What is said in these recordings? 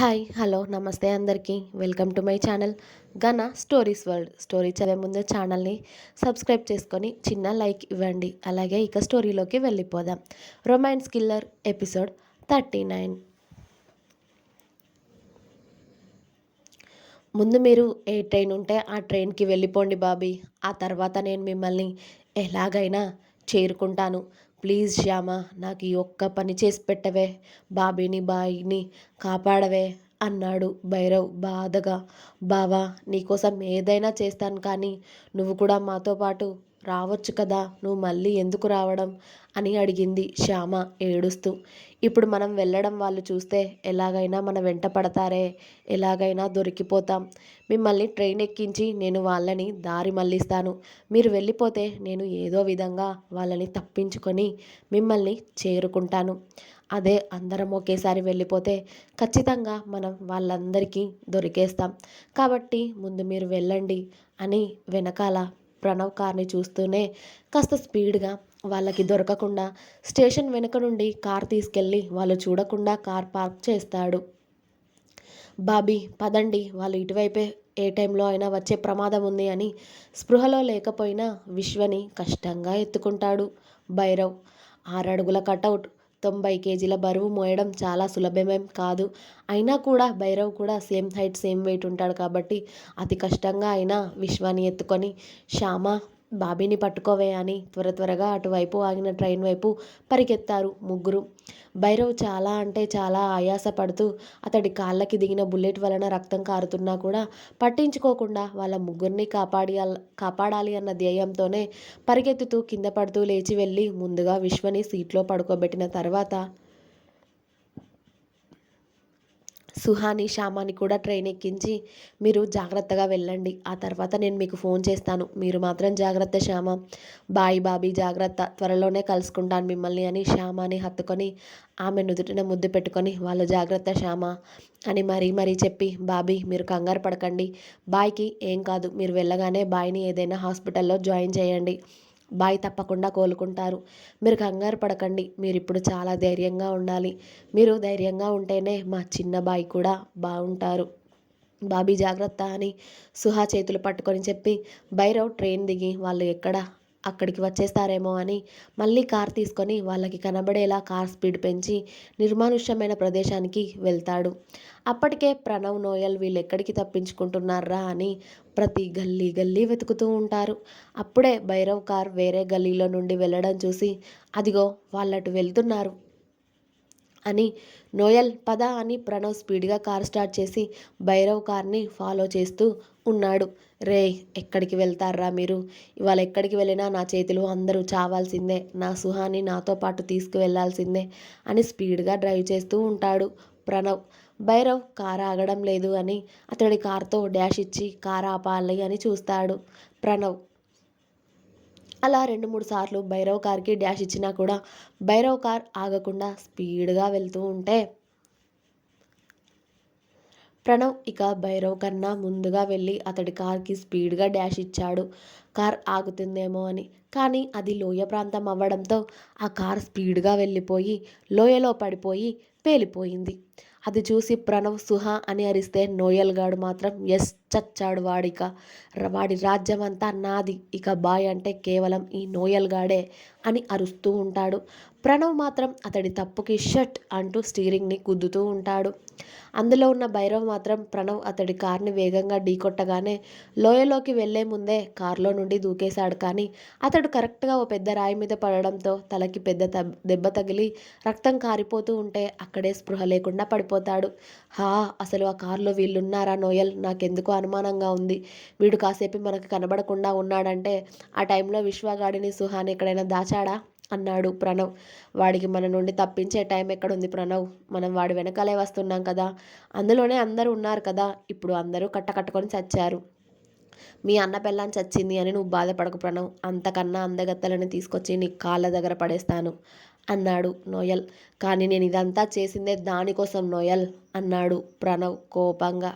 Hi hello నమస్తే అందరికీ. Welcome to my channel Gana stories world. Story చదివే ముందు ఛానల్ని సబ్స్క్రైబ్ చేసుకొని చిన్న లైక్ ఇవ్వండి. అలాగే ఇక స్టోరీలోకి వెళ్ళిపోదాం. Romance killer episode thirty nine. ముందు మీరు ఏ ట్రైన్ ఉంటే ఆ ట్రైన్కి వెళ్ళిపోండి బాబీ. ఆ తర్వాత నేను మిమ్మల్ని ఎలాగైనా చేరుకుంటాను. ప్లీజ్ శ్యామ నాకు ఈ ఒక్క పని చేసి పెట్టవే బాబీని బాయిని కాపాడవే అన్నాడు భైరవ్ బాధగా. బావా నీకోసం ఏదైనా చేస్తాను కానీ నువ్వు కూడా మాతో పాటు రావచ్చు కదా నువ్వు మళ్ళీ ఎందుకు రావడం? అని అడిగింది శ్యామ ఏడుస్తూ. ఇప్పుడు మనం వెళ్ళడం వాళ్ళు చూస్తే ఎలాగైనా మన వెంట పడతారే ఎలాగైనా దొరికిపోతాం. మిమ్మల్ని ట్రైన్ ఎక్కించి నేను వాళ్ళని దారి మళ్ళిస్తాను. మీరు వెళ్ళిపోతే నేను ఏదో విధంగా వాళ్ళని తప్పించుకొని మిమ్మల్ని చేరుకుంటాను. అదే అందరం ఒకేసారి వెళ్ళిపోతే ఖచ్చితంగా మనం వాళ్ళందరికీ దొరికేస్తాం. కాబట్టి ముందు మీరు వెళ్ళండి అని వెనకాల ప్రణవ్ కార్ని చూస్తూనే కాస్త స్పీడ్గా వాళ్ళకి దొరకకుండా స్టేషన్ వెనుక నుండి కార్ తీసుకెళ్ళి వాళ్ళు చూడకుండా కార్ పార్క్ చేస్తాడు. బాబీ పదండి వాళ్ళు ఇటువైపే ఏ టైంలో అయినా వచ్చే ప్రమాదం ఉంది అని స్పృహలో లేకపోయినా విశ్వని కష్టంగా ఎత్తుకుంటాడు భైరవ్. ఆరడుగుల కటౌట్ తొంభై కేజీల బరువు మోయడం చాలా సులభమేం కాదు. అయినా కూడా భైరవ్ కూడా సేమ్ హైట్ సేమ్ వెయిట్ ఉంటాడు కాబట్టి అతి కష్టంగా అయినా విశ్వాన్ని ఎత్తుకొని శ్యామ బాబీని పట్టుకోవే అని త్వర త్వరగా అటువైపు ఆగిన ట్రైన్ వైపు పరిగెత్తారు ముగ్గురు. భైరవ్ చాలా అంటే చాలా ఆయాసపడుతూ అతడి కాళ్ళకి దిగిన బుల్లెట్ వలన రక్తం కారుతున్నా కూడా పట్టించుకోకుండా వాళ్ళ ముగ్గురిని కాపాడి కాపాడాలి అన్న ధ్యేయంతోనే పరిగెత్తుతూ కింద పడుతూ లేచి వెళ్ళి ముందుగా విశ్వని సీట్లో పడుకోబెట్టిన తర్వాత సుహాని శ్యామాని కూడా ట్రైన్ ఎక్కించి మీరు జాగ్రత్తగా వెళ్ళండి. ఆ తర్వాత నేను మీకు ఫోన్ చేస్తాను. మీరు మాత్రం జాగ్రత్త శ్యామ. బాయ్ బాబీ జాగ్రత్త. త్వరలోనే కలుసుకుంటాను మిమ్మల్ని అని శ్యామాని హత్తుకొని ఆమె నుదుటిన ముద్దు పెట్టుకొని వాళ్ళు జాగ్రత్త శ్యామ అని మరీ మరీ చెప్పి బాబీ మీరు కంగారు పడకండి. బాయ్కి ఏం కాదు. మీరు వెళ్ళగానే బాయ్ని ఏదైనా హాస్పిటల్లో జాయిన్ చేయండి. బాయి తప్పకుండా కోలుకుంటారు. మీరు కంగారు పడకండి. మీరు ఇప్పుడు చాలా ధైర్యంగా ఉండాలి. మీరు ధైర్యంగా ఉంటేనే మా చిన్న బాయి కూడా బాగుంటారు. బాబీ జాగ్రత్త అని సుహా చేతులు పట్టుకొని చెప్పి బైరవ్ ట్రైన్ దిగి వాళ్ళు ఎక్కడ అక్కడికి వచ్చేస్తారేమో అని మళ్ళీ కార్ తీసుకొని వాళ్ళకి కనబడేలా కార్ స్పీడ్ పెంచి నిర్మానుష్యమైన ప్రదేశానికి వెళ్తాడు. అప్పటికే ప్రణవ్ నోయల్ వీళ్ళు ఎక్కడికి తప్పించుకుంటున్నారా అని ప్రతి గల్లీ గల్లీ వెతుకుతూ ఉంటారు. అప్పుడే భైరవ్ కార్ వేరే గల్లీలో నుండి వెళ్ళడం చూసి అదిగో వాళ్ళటు వెళ్తున్నారు. అని నోయల్ పద అని ప్రణవ్ స్పీడ్గా కార్ స్టార్ట్ చేసి భైరవ్ కార్ని ఫాలో చేస్తూ ఉన్నాడు. రే ఎక్కడికి వెళ్తారా మీరు? ఇవాళ ఎక్కడికి వెళ్ళినా నా చేతిలో అందరూ చావాల్సిందే. నా సుహాని నాతో పాటు తీసుకువెళ్ళాల్సిందే అని స్పీడ్గా డ్రైవ్ చేస్తూ ఉంటాడు ప్రణవ్. భైరవ్ కార్ ఆగడం లేదు అని అతడి కార్తో డ్యాష్ ఇచ్చి కారు ఆపాలి అని చూస్తాడు ప్రణవ్. అలా రెండు మూడు సార్లు భైరవ్ కార్కి డ్యాష్ ఇచ్చినా కూడా భైరవ్ కార్ ఆగకుండా స్పీడ్గా వెళ్తూ ఉంటే ప్రణవ్ ఇక భైరవ్ కన్నా ముందుగా వెళ్ళి అతడి కార్కి స్పీడ్గా డ్యాష్ ఇచ్చాడు. కార్ ఆగుతుందేమో అని. కానీ అది లోయ ప్రాంతం అవ్వడంతో ఆ కార్ స్పీడ్గా వెళ్ళిపోయి లోయలో పడిపోయి పేలిపోయింది. అది చూసి ప్రణవ్ సుహా అని అరిస్తే నోయల్గాడు మాత్రం ఎస్ చచ్చాడు వాడిక. వాడి రాజ్యం అంతా నాది. ఇక బాయ్ అంటే కేవలం ఈ నోయల్ గాడే అని అరుస్తూ ఉంటాడు. ప్రణవ్ మాత్రం అతడి తప్పుకి షట్ అంటూ స్టీరింగ్ని గుద్దుతూ ఉంటాడు. అందులో ఉన్న భైరవ్ మాత్రం ప్రణవ్ అతడి కార్ని వేగంగా ఢీకొట్టగానే లోయలోకి వెళ్ళే ముందే కారులో నుండి దూకేశాడు కానీ అతడు కరెక్ట్గా ఓ పెద్ద రాయి మీద పడడంతో తలకి పెద్ద దెబ్బ తగిలి రక్తం కారిపోతూ ఉంటే అక్కడే స్పృహ లేకుండా పడిపోతాడు. హా అసలు ఆ కారులో వీళ్ళున్నారా నోయల్? నాకెందుకు అనుమానంగా ఉంది. వీడు కాసేపు మనకు కనబడకుండా ఉన్నాడంటే ఆ టైంలో విశ్వగాడిని సుహాని ఎక్కడైనా దాచాడా? అన్నాడు ప్రణవ్. వాడికి మన నుండి తప్పించే టైం ఎక్కడుంది ప్రణవ్? మనం వాడి వెనకాలే వస్తున్నాం కదా. అందులోనే అందరూ ఉన్నారు కదా. ఇప్పుడు అందరూ కట్టకట్టుకొని చచ్చారు. మీ అన్న పెళ్ళాన్ని చచ్చింది అని నువ్వు బాధపడకు ప్రణవ్. అంతకన్నా అందగత్తలని తీసుకొచ్చి నీ కాళ్ళ దగ్గర పడేస్తాను అన్నాడు నోయల్. కానీ నేను ఇదంతా చేసిందే దానికోసం నోయల్ అన్నాడు ప్రణవ్ కోపంగా.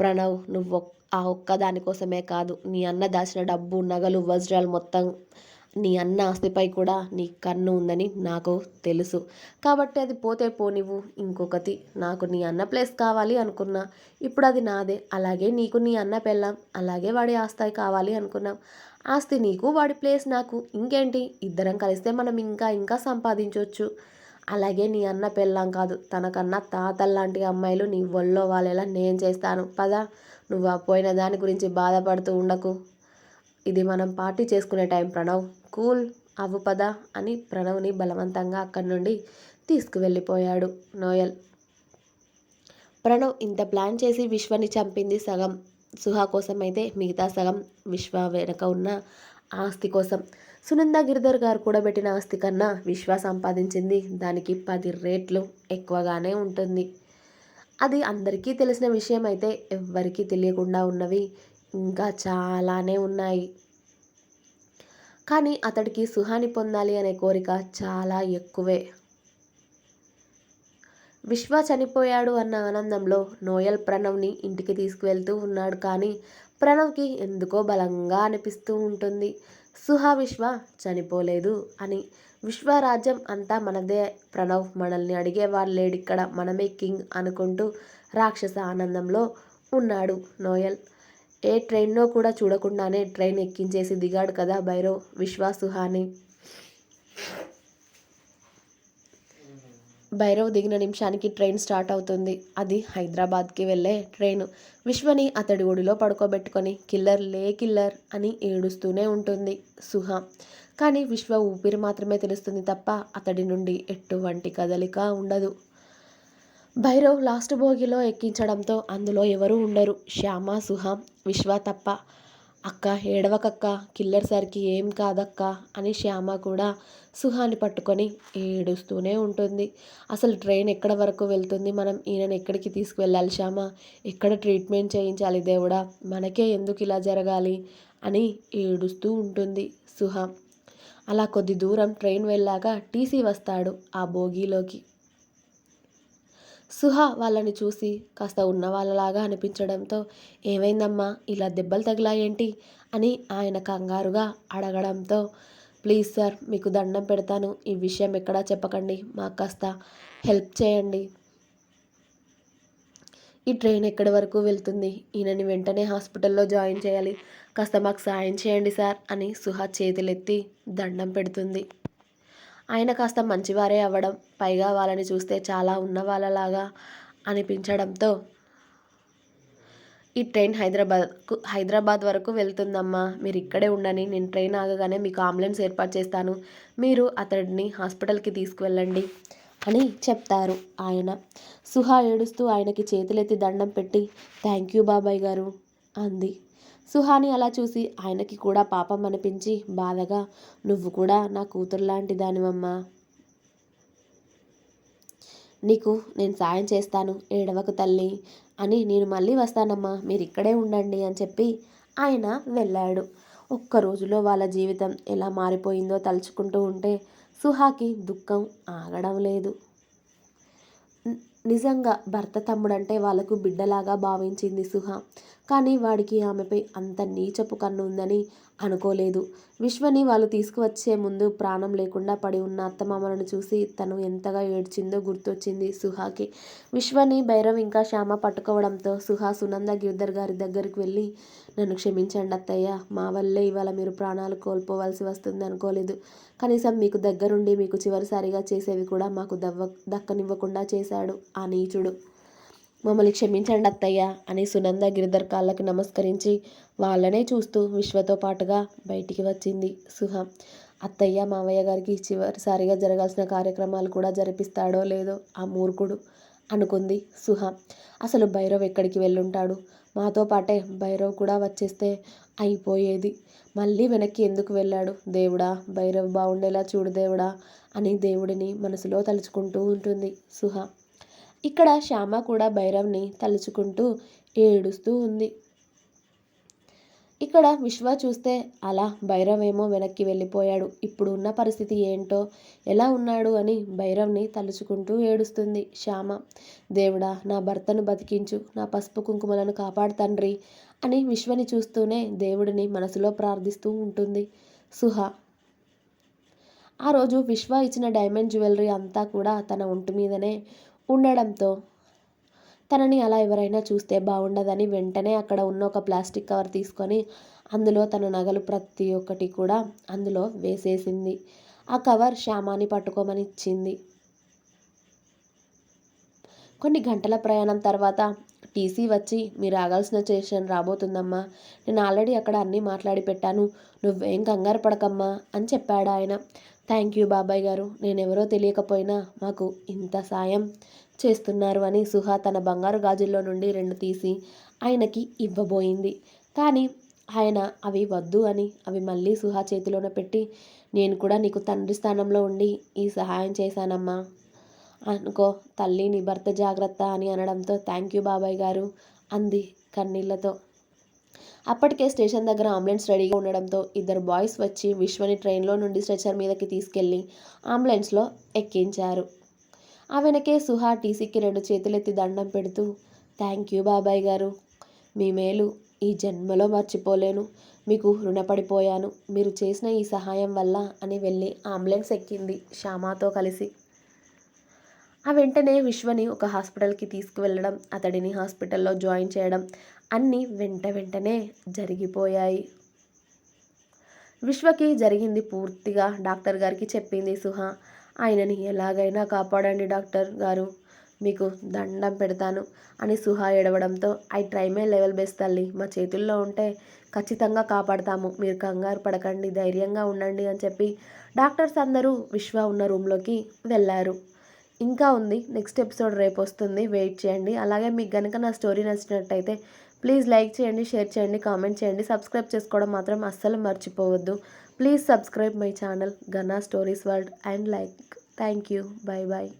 ప్రణవ్ నువ్వు ఆ ఒక్క దానికోసమే కాదు. నీ అన్న దాచిన డబ్బు నగలు వజ్రాలు మొత్తం నీ అన్న ఆస్తిపై కూడా నీ కన్ను ఉందని నాకు తెలుసు. కాబట్టి అది పోతే పోనివ్వు ఇంకొకటి నాకు నీ అన్న ప్లేస్ కావాలి అనుకున్నా. ఇప్పుడు అది నాదే. అలాగే నీకు నీ అన్న పెళ్ళాం. అలాగే వాడి ఆస్తి కావాలి అనుకున్నాం. ఆస్తి నీకు వాడి ప్లేస్ నాకు. ఇంకేంటి? ఇద్దరం కలిస్తే మనం ఇంకా ఇంకా సంపాదించవచ్చు అలాగే నీ అన్న పెళ్ళాం కాదు. తనకన్నా తాతల్లాంటి అమ్మాయిలు నీ ఒళ్ళో వాళ్ళేలా నేను చేస్తాను. పద. నువ్వు ఆ పోయిన దాని గురించి బాధపడుతూ ఉండకు. ఇది మనం పార్టీ చేసుకునే టైం ప్రణవ్. కూల్ అవ్వు పద అని ప్రణవ్ని బలవంతంగా అక్కడి నుండి తీసుకువెళ్ళిపోయాడు నోయల్. ప్రణవ్ ఇంత ప్లాన్ చేసి విశ్వని చంపింది సగం. సుహా కోసం అయితే మిగతా సగం విశ్వ వెనక ఉన్న ఆస్తి కోసం. సునంద గిరిధర్ గారు కూడబెట్టిన ఆస్తి కన్నా విశ్వ సంపాదించింది దానికి పది రేట్లు ఎక్కువగానే ఉంటుంది. అది అందరికీ తెలిసిన విషయం అయితే ఎవ్వరికీ తెలియకుండా ఉన్నవి ఇంకా చాలానే ఉన్నాయి. కానీ అతడికి సుహాని పొందాలి అనే కోరిక చాలా ఎక్కువే. విశ్వ చనిపోయాడు అన్న ఆనందంలో నోయల్ ప్రణవ్ని ఇంటికి తీసుకువెళ్తూ ఉన్నాడు కానీ ప్రణవ్కి ఎందుకో బలంగా అనిపిస్తూ ఉంటుంది. సుహా విశ్వ చనిపోలేదు అని. విశ్వరాజ్యం అంతా మనదే. ప్రణవ్ మనల్ని అడిగేవాడు లేడిక్కడ మనమే కింగ్ అనుకుంటూ రాక్షస ఆనందంలో ఉన్నాడు నోయల్. ఏ ట్రైన్నో కూడా చూడకుండానే ట్రైన్ ఎక్కించేసి దిగాడు కదా భైరవ్. విశ్వ సుహాని భైరవ్ దిగిన నిమిషానికి ట్రైన్ స్టార్ట్ అవుతుంది. అది హైదరాబాద్కి వెళ్ళే ట్రైన్. విశ్వని అతడి ఒడిలో పడుకోబెట్టుకొని కిల్లర్ లే కిల్లర్ అని ఏడుస్తూనే ఉంటుంది సుహ. కానీ విశ్వ ఊపిరి మాత్రమే తెలుస్తుంది తప్ప అతడి నుండి ఎటువంటి కదలిక ఉండదు. భైరవ్ లాస్ట్ భోగిలో ఎక్కించడంతో అందులో ఎవరూ ఉండరు. శ్యామ సుహా విశ్వ తప్ప. అక్క ఏడవకక్క కిల్లర్ సరికి ఏం కాదక్క అని శ్యామ కూడా సుహాని పట్టుకొని ఏడుస్తూనే ఉంటుంది. అసలు ట్రైన్ ఎక్కడ వరకు వెళ్తుంది? మనం ఈయనను ఎక్కడికి తీసుకువెళ్ళాలి శ్యామ? ఎక్కడ ట్రీట్మెంట్ చేయించాలి దేవుడా? మనకే ఎందుకు ఇలా జరగాలి? అని ఏడుస్తూ ఉంటుంది సుహ. అలా కొద్ది దూరం ట్రైన్ వెళ్ళాక టీసీ వస్తాడు ఆ బోగీలోకి సుహ వాళ్ళని చూసి కాస్త ఉన్న వాళ్ళలాగా అనిపించడంతో ఏమైందమ్మా? ఇలా దెబ్బలు తగిలాయేంటి? అని ఆయన కంగారుగా అడగడంతో ప్లీజ్ సార్ మీకు దండం పెడతాను. ఈ విషయం ఎక్కడా చెప్పకండి. మాకు కాస్త హెల్ప్ చేయండి. ఈ ట్రైన్ ఎక్కడి వరకు వెళ్తుంది? ఈయనని వెంటనే హాస్పిటల్లో జాయిన్ చేయాలి. కాస్త మాకు సాయం చేయండి సార్ అని సుహ చేతులెత్తి దండం పెడుతుంది. ఆయన కాస్త మంచివారే అవ్వడం పైగా వాళ్ళని చూస్తే చాలా ఉన్న వాళ్ళలాగా అనిపించడంతో ఈ ట్రైన్ హైదరాబాద్కు హైదరాబాద్ వరకు వెళ్తుందమ్మా. మీరు ఇక్కడే ఉండని నేను ట్రైన్ ఆగగానే మీకు అంబులెన్స్ ఏర్పాటు చేస్తాను. మీరు అతడిని హాస్పిటల్కి తీసుకువెళ్ళండి అని చెప్తారు ఆయన. సుహా ఏడుస్తూ ఆయనకి చేతులెత్తి దండం పెట్టి థ్యాంక్ యూ బాబాయ్ గారు అంది. సుహాని అలా చూసి ఆయనకి కూడా పాపం అనిపించి బాధగా నువ్వు కూడా నా కూతురు లాంటి దానివమ్మా. నీకు నేను సాయం చేస్తాను ఏడవకు తల్లి. అని నేను మళ్ళీ వస్తానమ్మా మీరు ఇక్కడే ఉండండి అని చెప్పి ఆయన వెళ్ళాడు. ఒక్క రోజులో వాళ్ళ జీవితం ఎలా మారిపోయిందో తలుచుకుంటూ ఉంటే సుహాకి దుఃఖం ఆగడం లేదు. నిజంగా భర్త తమ్ముడంటే వాళ్ళకు బిడ్డలాగా భావించింది సుహ. కానీ వాడికి ఆమెపై అంత నీచపు కన్ను ఉందని అనుకోలేదు. విశ్వని వాళ్ళు తీసుకువచ్చే ముందు ప్రాణం లేకుండా పడి ఉన్న అత్తమామలను చూసి తను ఎంతగా ఏడ్చిందో గుర్తొచ్చింది సుహాకి. విశ్వని భైరవ్ ఇంకా శ్యామ పట్టుకోవడంతో సుహా సునంద గిరిధర్ గారి దగ్గరికి వెళ్ళి నన్ను క్షమించండి అత్తయ్య మా వల్లే ఇవాళ మీరు ప్రాణాలు కోల్పోవలసి వస్తుంది అనుకోలేదు. కనీసం మీకు దగ్గరుండి మీకు చివరిసారిగా చేసేవి కూడా మాకు దవ్వ దక్కనివ్వకుండా చేశాడు ఆ నీచుడు. మమ్మల్ని క్షమించండి అత్తయ్య అని సునంద గిరిధర్ కాళ్ళకు నమస్కరించి వాళ్ళనే చూస్తూ విశ్వతో పాటుగా బయటికి వచ్చింది సుహ. అత్తయ్య మావయ్య గారికి చివరిసారిగా జరగాల్సిన కార్యక్రమాలు కూడా జరిపిస్తాడో లేదో ఆ మూర్ఖుడు అనుకుంది సుహ. అసలు భైరవ్ ఎక్కడికి వెళ్ళుంటాడు? మాతో పాటే భైరవ్ కూడా వచ్చేస్తే అయిపోయేది. మళ్ళీ వెనక్కి ఎందుకు వెళ్ళాడు? దేవుడా భైరవ్ బాగుండేలా చూడు దేవుడా అని దేవుడిని మనసులో తలుచుకుంటూ ఉంటుంది సుహ. ఇక్కడ శ్యామ కూడా భైరవ్ని తలుచుకుంటూ ఏడుస్తూ ఉంది. ఇక్కడ విశ్వ చూస్తే అలా భైరవ్ ఏమో వెనక్కి వెళ్ళిపోయాడు. ఇప్పుడు ఉన్న పరిస్థితి ఏంటో ఎలా ఉన్నాడు అని భైరవ్ని తలుచుకుంటూ ఏడుస్తుంది శ్యామ. దేవుడా నా భర్తను బతికించు నా పసుపు కుంకుమలను కాపాడు తండ్రి అని విశ్వని చూస్తూనే దేవుడిని మనసులో ప్రార్థిస్తూ ఉంటుంది సుహ. ఆ రోజు విశ్వ ఇచ్చిన డైమండ్ జ్యువెలరీ అంతా కూడా తన ఒంటి మీదనే ఉండడంతో తనని అలా ఎవరైనా చూస్తే బాగుండదని వెంటనే అక్కడ ఉన్న ఒక ప్లాస్టిక్ కవర్ తీసుకొని అందులో తన నగలు ప్రతి ఒక్కటి కూడా అందులో వేసేసింది. ఆ కవర్ శ్యామాని పట్టుకోమని ఇచ్చింది. కొన్ని గంటల ప్రయాణం తర్వాత టీసీ వచ్చి మీరు ఆగాల్సిన స్టేషన్ రాబోతుందమ్మా. నేను ఆల్రెడీ అక్కడ అన్నీ మాట్లాడి పెట్టాను. నువ్వేం కంగారు పడకమ్మా అని చెప్పాడు ఆయన థ్యాంక్ యూ బాబాయ్ గారు. నేనెవరో తెలియకపోయినా మాకు ఇంత సాయం చేస్తున్నారు అని సుహా తన బంగారు గాజుల్లో నుండి రెండు తీసి ఆయనకి ఇవ్వబోయింది. కానీ ఆయన అవి వద్దు అని అవి మళ్ళీ సుహా చేతిలోన పెట్టి నేను కూడా నీకు తండ్రి స్థానంలో ఉండి ఈ సహాయం చేశానమ్మా. అనుకో తల్లి నీ భర్త జాగ్రత్త అని అనడంతో థ్యాంక్ యూ బాబాయ్ గారు అంది కన్నీళ్ళతో. అప్పటికే స్టేషన్ దగ్గర అంబులెన్స్ రెడీగా ఉండడంతో ఇద్దరు బాయ్స్ వచ్చి విశ్వని ట్రైన్లో నుండి స్ట్రెచర్ మీదకి తీసుకెళ్ళి అంబులెన్స్లో ఎక్కించారు. ఆ వెనకే సుహా టీసీకి రెండు చేతులెత్తి దండం పెడుతూ థ్యాంక్ యూ బాబాయ్ గారు. మీ మేలు. ఈ జన్మలో మర్చిపోలేను. మీకు రుణపడిపోయాను. మీరు చేసిన ఈ సహాయం వల్ల అని వెళ్ళి అంబులెన్స్ ఎక్కింది శ్యామాతో కలిసి. ఆ వెంటనే విశ్వని ఒక హాస్పిటల్కి తీసుకువెళ్ళడం అతడిని హాస్పిటల్లో జాయిన్ చేయడం అన్నీ వెంట వెంటనే జరిగిపోయాయి. విశ్వకి జరిగింది పూర్తిగా. డాక్టర్ గారికి చెప్పింది సుహ ఆయనని ఎలాగైనా కాపాడండి డాక్టర్ గారు. మీకు దండం పెడతాను అని Suha ఏడవడంతో I try my level best తల్లి. మా చేతుల్లో ఉంటే ఖచ్చితంగా కాపాడతాము. మీరు కంగారు పడకండి. ధైర్యంగా ఉండండి అని చెప్పి డాక్టర్స్ అందరూ విశ్వ ఉన్న రూమ్లోకి వెళ్ళారు. ఇంకా ఉంది. నెక్స్ట్ ఎపిసోడ్ రేపు వస్తుంది. వెయిట్ చేయండి. అలాగే మీకు కనుక నా స్టోరీ నచ్చినట్టయితే ప్లీజ్ లైక్ చేయండి షేర్ చేయండి కామెంట్ చేయండి. సబ్స్క్రైబ్ చేసుకోవడం మాత్రం అస్సలు మర్చిపోవద్దు. Please subscribe my channel Gana stories world and like. Thank you. Bye bye